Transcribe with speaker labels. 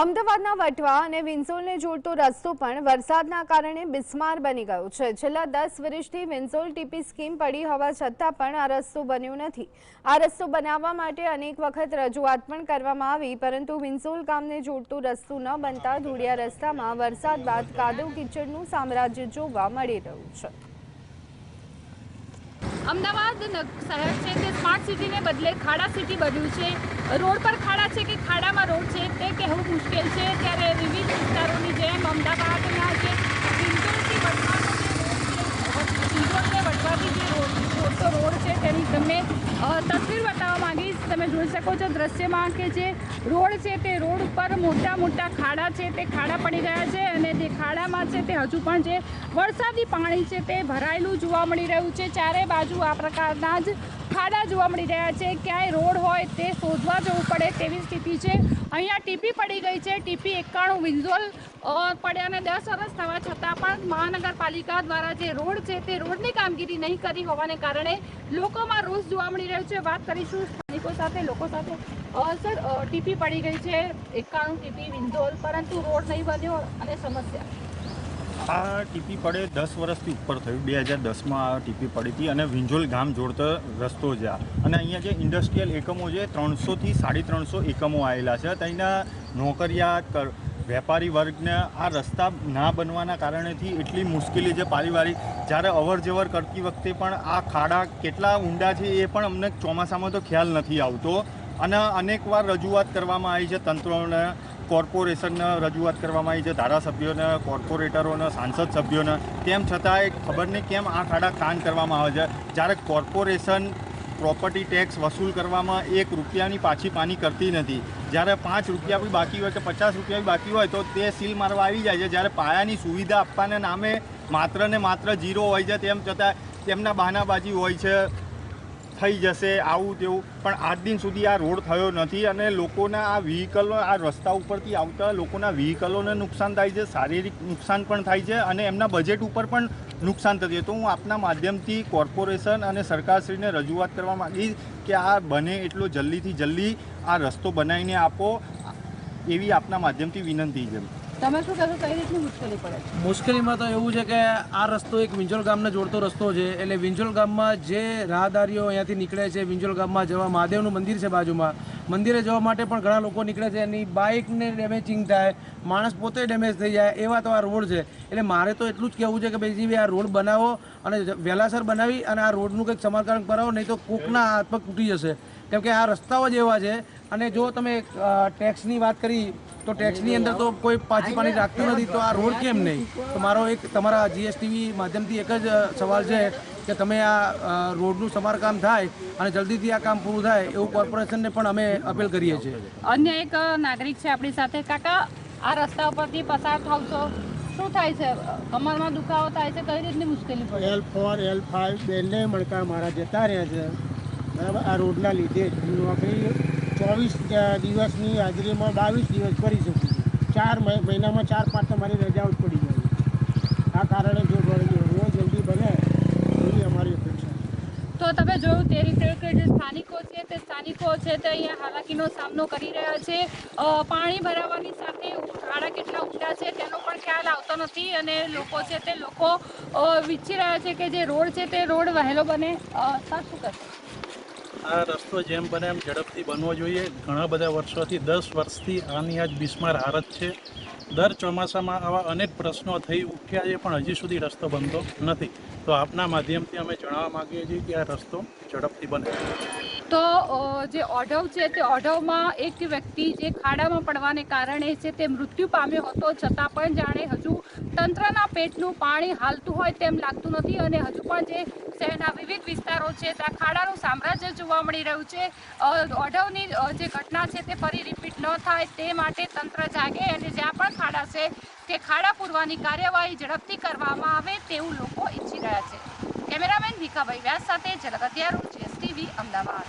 Speaker 1: અમદાવાદના વટવા અને વિન્સોલને જોડતો રસ્તો પણ વરસાદના કારણે બિસ્માર બની ગયો છે. છેલ્લા દસ વર્ષથી વિન્સોલ ટીપી સ્કીમ પડી હોવા છતાં પણ આ રસ્તો બન્યો નથી. આ રસ્તો બનાવવા માટે અનેક વખત રજૂઆત પણ કરવામાં આવી, પરંતુ વિન્સોલ ગામને જોડતો રસ્તો ન બનતા ધૂળિયા રસ્તામાં વરસાદ બાદ કાદવ કીચડનું સામ્રાજ્ય જોવા મળી રહ્યું છે.
Speaker 2: અમદાવાદ શહેર છે તે સ્માર્ટ સિટીને બદલે ખાડા સિટી બન્યું છે. રોડ પર ખાડા છે કે ખાડામાં રોડ છે, તે કહેવું મુશ્કેલ છે. ત્યારે વિવિધ વિસ્તારોની જેમ અમદાવાદના જે છે હિંદોળને વટવાથી જે રોડ જોડતો રોડ છે. તેની તમને તસવીર બતાવવા માંગીશ. તમે જોઈ શકો છો દ્રશ્યમાં કે જે રોડ છે, તે રોડ ઉપર મોટા મોટા ખાડા છે. તે ખાડા પડી ગયા છે અને જે ખાડામાં છે, તે હજુ પણ જે વરસાદી પાણી છે તે ભરાયેલું જોવા મળી રહ્યું છે. ચારે બાજુ આ પ્રકારના જ ખાડા જોવા મળી રહ્યા છે. ક્યાંય રોડ હોય તે શોધવા જવું પડે તેવી સ્થિતિ છે. અહીંયા ટીપી પડી ગઈ છે. ટીપી એકાણું વિન્ઝોલ અ, પડ્યાને દસ વર્ષ થવા છતાં પણ મહાનગરપાલિકા દ્વારા જે રોડ છે તે રોડની કામગીરી નહીં કરી હોવાને કારણે લોકોમાં રોષ જોવા મળી રહ્યો છે. વાત કરીશું સ્થાનિકો સાથે લોકો સાથે. સર ટીપી પડી ગઈ છે. એકાણું ટીપી વિન્ઝોલ પરંતુ રોડ નહીં બન્યો અને સમસ્યા.
Speaker 3: આ ટીપી પડે દસ વર્ષથી ઉપર થયું. બે હજાર દસમાં આ ટીપી પડી હતી અને વિંજોલ ગામ જોડતો રસ્તો છે અને અહીંયા જે ઇન્ડસ્ટ્રીયલ એકમો છે, ત્રણસોથી સાડી ત્રણસો એકમો આવેલા છે. ત્યાંના નોકરિયાત કર- વેપારી વર્ગને આ રસ્તા ના બનવાના કારણેથી એટલી મુશ્કેલી છે પારિવારિક. જ્યારે અવર જવર કરતી વખતે પણ આ ખાડા કેટલા ઊંડા છે એ પણ અમને ચોમાસામાં તો ખ્યાલ નથી આવતો. અને અનેકવાર રજૂઆત કરવામાં આવી છે તંત્રોને કોર્પોરેશનને રજૂઆત કરવામાં આવી છે, ધારાસભ્યોને, કોર્પોરેટરોને, સાંસદ સભ્યોને. તેમ છતાંય ખબર નહીં કેમ આ ખાડા કાન કરવામાં આવે છે. જ્યારે કોર્પોરેશન પ્રોપર્ટી ટેક્સ વસૂલ કરવામાં એક રૂપિયાની પાછી પાની કરતી નથી. જ્યારે પાંચ રૂપિયા બી બાકી હોય કે પચાસ રૂપિયા બી બાકી હોય તો તે સીલ મારવા આવી જાય છે. જ્યારે પાયાની સુવિધા આપવાના નામે માત્ર ને માત્ર જીરો હોય છે, તેમ છતાં તેમના બહાનાબાજી હોય છે. થઈ જશે આવું તેવું. પણ આજ દિન સુધી આ રોડ થયો નથી અને લોકોના આ વ્હીકલો આ રસ્તા ઉપરથી આવતા લોકોના વ્હીકલોને નુકસાન થાય છે, શારીરિક નુકસાન પણ થાય છે અને એમના બજેટ ઉપર પણ નુકસાન થતું તો હું આપના માધ્યમથી કોર્પોરેશન અને સરકારશ્રીને રજૂઆત કરવા માંગીશ કે આ બને એટલો જલ્દીથી જલ્દી આ રસ્તો બનાવીને આપો. એવી આપના માધ્યમથી વિનંતી છે.
Speaker 2: તમે કઈ રીતની મુશ્કેલી પડે
Speaker 4: મુશ્કેલીમાં તો એવું છે કે આ રસ્તો એક વિંજોલ ગામને જોડતો રસ્તો છે, એટલે વિંજોલ ગામમાં જે રાહદારીઓ અહીંયાથી નીકળે છે વિંજોલ ગામમાં જવા મહાદેવનું મંદિર છે બાજુમાં. મંદિરે જવા માટે પણ ઘણા લોકો નીકળે છે, એની બાઇકને ડેમેજિંગ થાય, માણસ પોતે ડેમેજ થઈ જાય, એવા તો આ રોડ છે. એટલે મારે તો એટલું જ કહેવું છે કે ભાઈ આ રોડ બનાવો અને વહેલાસર બનાવી અને આ રોડનું કંઈક સમારકામ કરાવો, નહીં તો કોકના હાથ પગ તૂટી જશે. કેમ કે આ રસ્તાઓ જ એવા છે અને જો તમે ટેક્સની વાત કરી તો ટેક્સની અંદર તો કોઈ પાછી પાણી રાખતું નથી તો આ રોડ કેમ નહીં? તો મારો એક તમારા જીએસટીવી માધ્યમથી એક જ સવાલ છે કે તમે આ રોડનું સમારકામ થાય અને જલ્દીથી આ કામ પૂરું થાય એવું કોર્પોરેશનને પણ અમે અપીલ કરીએ છીએ.
Speaker 2: અન્ય એક નાગરિક છે આપણી સાથે. કાકા આ રસ્તા ઉપરથી પસાર થાવ છો શું થાય છે? કમરમાં દુખાવો થાય છે? કઈ રીતની મુશ્કેલી પડે?
Speaker 5: એલ ફોર એલ ફાઇવ બંને મણકા મારા જતા રહ્યા છે. બરાબર? આ રોડના લીધે જ. નોકરી ચોવીસ દિવસની હાજરીમાં બાવીસ દિવસ કરી શકું છું. ચાર મહિ- મહિનામાં ચાર પાંચ તમારી રજાઓ જ પડી જાય આ કારણે જો જલ્દી બને એવી અમારી અપેક્ષા
Speaker 2: તો તમે જોયું તે રીતે કે જે સ્થાનિકો છે તે સ્થાનિકો છે તે અહીંયા હાલાકીનો સામનો કરી રહ્યા છે. પાણી ભરાવાની સાથે ખાડા કેટલા ઊંડા છે તેનો પણ ખ્યાલ આવતો નથી અને લોકો છે તે લોકો અ, વિચારી રહ્યા છે કે જે રોડ છે તે રોડ વહેલો બને. સર કરશે?
Speaker 6: આ રસ્તો જેમ બને એમ ઝડપથી બનવો જોઈએ. ઘણા બધા વર્ષોથી, દસ વર્ષથી આની આજ બિસ્માર હાલત છે. દર ચોમાસામાં આવા અનેક પ્રશ્નો થઈ ઉઠ્યા છે, પણ હજી સુધી રસ્તો બનતો નથી. તો આપના માધ્યમથી અમે જણાવવા માંગીએ છીએ કે આ રસ્તો ઝડપથી બને.
Speaker 2: તો જે ઓઢવ છે તે ઓઢવમાં એક વ્યક્તિ જે ખાડામાં પડવાને કારણે છે તે મૃત્યુ પામ્યો હતો. છતાં પણ જાણે હજુ તંત્રના પેટનું પાણી હાલતું હોય તેમ લાગતું નથી અને હજુ પણ જે શહેરના વિવિધ વિસ્તારો છે ત્યાં ખાડાનું સામ્રાજ્ય જોવા મળી રહ્યું છે. ઓઢવની જે ઘટના છે તે ફરી રિપીટ ન થાય તે માટે તંત્ર જાગે અને જ્યાં પણ ખાડા છે તે ખાડા પૂરવાની કાર્યવાહી ઝડપથી કરવામાં આવે તેવું લોકો ઈચ્છી રહ્યા છે. કેમેરામેન ભીખાભાઈ વ્યાસ સાથે ઝલક હથિયારો જીએસટીવી અમદાવાદ.